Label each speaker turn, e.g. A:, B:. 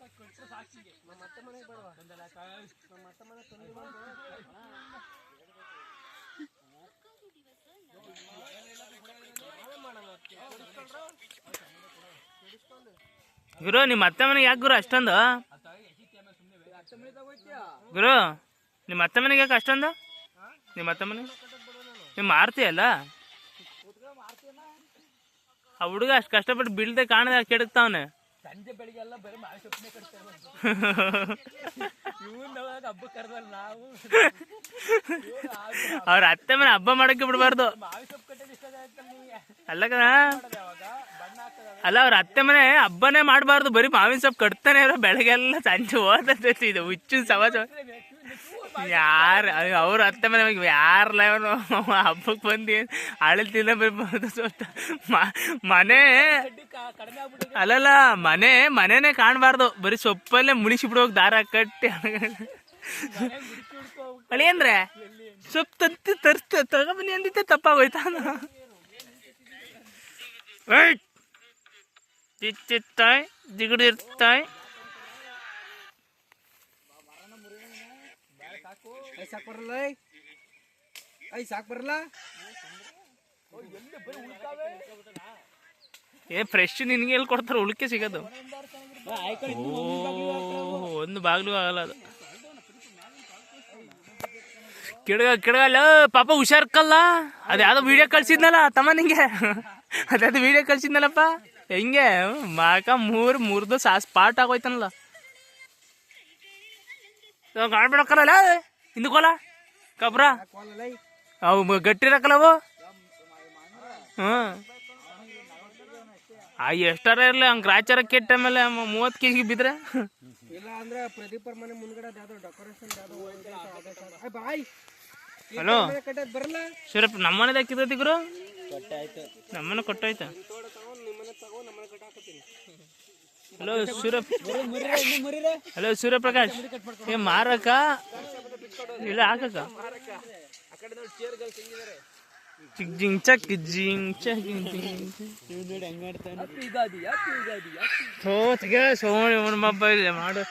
A: ನಮ್ಮ ಅತ್ತೆ ಮನೆಗೆ ಬೇಡವಾ ನಮ್ಮ ಅತ್ತೆ ಮನೆ
B: ಗುರು, ನಿಮ್ಮ ಅತ್ತೆ ಮನೆಗೆ ಯಾಕೆ ಗುರು ಅಷ್ಟೊಂದು? ಗುರು, ನಿಮ್ಮ ಅತ್ತೆ ಮನೆಗೆ ಯಾಕೆ ಅಷ್ಟೊಂದು? ನಿಮ್ಮ ಅತ್ತೆ ಮನೆ? ನೀವು ಮಾರ್ತೀಯಲ್ಲ ಆ ಹುಡುಗ ಅಷ್ಟು ಕಷ್ಟಪಟ್ಟು ಬೀಳ್ದೆ ಕಾಣದೆ ಕೆಡಕ್ತಾವನೆ?
A: ಸಂಜೆ ಬೆಳಿಗ್ಗೆ ಎಲ್ಲ ಬರೀ ಮಾವಿನ ಸೊಪ್ಪನೆ ಕಟ್ತೇವೆ ಇವನ್ ಹಬ್ಬ ಕರೆದಲ್ಲ ನಾವು.
B: ಅವ್ರ ಅತ್ತೆ ಮನೆ ಹಬ್ಬ ಮಾಡಕ್ಕೆ ಬಿಡಬಾರ್ದು.
A: ಮಾವಿ ಸೊಪ್ಪು
B: ಅಲ್ಲ ಅಲ್ಲ, ಅವ್ರ ಅತ್ತೆ ಮನೆ ಹಬ್ಬನೇ ಮಾಡಬಾರ್ದು. ಬರೀ ಮಾವಿನ ಸೊಪ್ಪು ಕಟ್ತಾನೆ ಇರೋ ಬೆಳಗ್ಗೆಲ್ಲ ಸಂಜೆ ಓದತೈತಿ ಇದು ಹುಚ್ಚು ಸಮಾಜ. ಯಾರ, ಅವ್ರ ಅತ್ತೆ ಮನೆ ಯಾರಲ್ಲ ಇವನು? ಹಬ್ಬಕ್ಕೆ ಬಂದು ಅಳತಿಲ್ಲ ತಿನ್ನ ಮನೆ, ಅಲ್ಲಲ್ಲ, ಮನೆ, ಮನೆನೇ ಕಾಣಬಾರ್ದು. ಬರೀ ಸೊಪ್ಪಲ್ಲೇ ಮುಳಿಸಿ ಬಿಡೋಗಿ ದಾರ ಕಟ್ಟಿ ಅಳಿ ಅಂದ್ರೆ ಸೊಪ್ಪು ತಂತಿ ತರ್ತ ತಗೊಬನ್ನಿ ಅಂದಿದ್ದೆ ತಪ್ಪಾಗೋಯ್ತಾ?
A: ಐ ಸಾಕ್ ಬರಲ್ಲ ಐ ಸಾಕ್ ಬರಲ್ಲ
B: ಏ ಫ್ರೆಶ್ ನಿನ್ಗೆ ಎಲ್ಲಿ ಕೊಡ್ತಾರ? ಉಳಿಕೆ ಸಿಗೋದು. ಓ ಒಂದು ಬಾಗಿಲು ಆಗಲ್ಲ ಅದು. ಕಿಡ್ಗ, ಕಿಡ್ಗಲ್ಲ, ಪಾಪ ಹುಷಾರ್ಕಲ್ಲ. ಅದ್ಯಾವ್ದೋ ವಿಡಿಯೋ ಕಳ್ಸಿದ್ನಲ್ಲ ತಮ್ಮ ನಿಂಗೆ? ಅದ್ಯಾವ್ದು ವಿಡಿಯೋ ಕಳ್ಸಿದ್ನಲ್ಲಪ್ಪ. ಹೆಂಗೆ? ಮಾಕ ಮೂರ್, ಮೂರ್ದು ಸಾ ಸ್ಪಾಟ್ ಆಗೋಯ್ತನಲ್ಲ. ಕಾಡ್ಬಿಡಕ್ಕಲ್ಲ ಹಿಂದಕ್ಕೋಲ ಕಬ್ರ? ಅವು ಮ- ಗಟ್ಟಿರಕ್ಕಲ್ಲ ಅವು? ಹ್ಮ್. ಆ, ಎಷ್ಟಾರ ಇರ್ಲಿ, ಹಂಗೆ ಗ್ರಾಚಾರ ಕೆಟ್ಟ ಮೇಲೆ ಮೂವತ್ತು ಕೆ ಜಿ ಬಿದ್ರೆ?
A: ಇಲ್ಲ ಅಂದ್ರೆ ಪ್ರದೀಪರ್ ಮನೆ ಮುಂದ್ಗಡೆ ಡೆಕೋರೇಷನ್ ಬಾಯ್.
B: ಹಲೋ? ಸೂರಪ್ಪ ನಮ್ಮನೆದಾಗ ಕಿತ್ತೈತಿ ಗುರು? ನಮ್ಮನೆ ಕೊಟ್ಟಾಯ್ತ? ಹಲೋ ಸೂರಪ್ ಹಲೋ ಸೂರ್ಯಪ್ರಕಾಶ್ ಏ ಮಾರಕ? ಇಲ್ಲ, ಹಾಕಕ್ಕ? ಜಿಂಗ್ ಚಕ್ ಮಾಡು.